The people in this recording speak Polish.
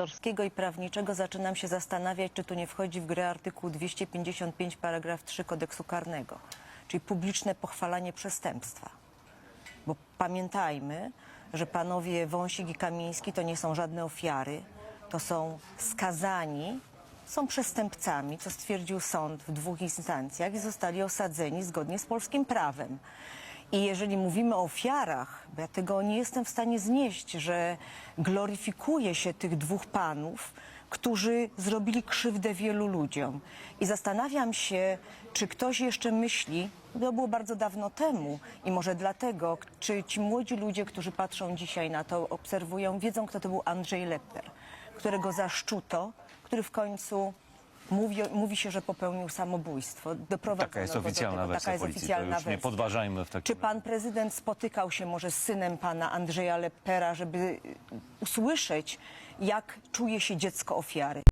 autorskiego i prawniczego zaczynam się zastanawiać, czy tu nie wchodzi w grę artykuł 255 paragraf 3 kodeksu karnego, czyli publiczne pochwalanie przestępstwa. Bo pamiętajmy, że panowie Wąsik i Kamiński to nie są żadne ofiary, to są skazani, są przestępcami, co stwierdził sąd w dwóch instancjach i zostali osadzeni zgodnie z polskim prawem. I jeżeli mówimy o ofiarach, bo ja tego nie jestem w stanie znieść, że gloryfikuje się tych dwóch panów, którzy zrobili krzywdę wielu ludziom. I zastanawiam się, czy ktoś jeszcze myśli, to było bardzo dawno temu i może dlatego, czy ci młodzi ludzie, którzy patrzą dzisiaj na to, obserwują, wiedzą, kto to był Andrzej Lepper, którego zaszczuto, który w końcu mówi, mówi się, że popełnił samobójstwo. Doprowadzono Taka jest do oficjalna tego. wersja Taka jest policji. To już nie wersja. podważajmy w takim Czy pan prezydent spotykał się może z synem pana Andrzeja Leppera, żeby usłyszeć, jak czuje się dziecko ofiary?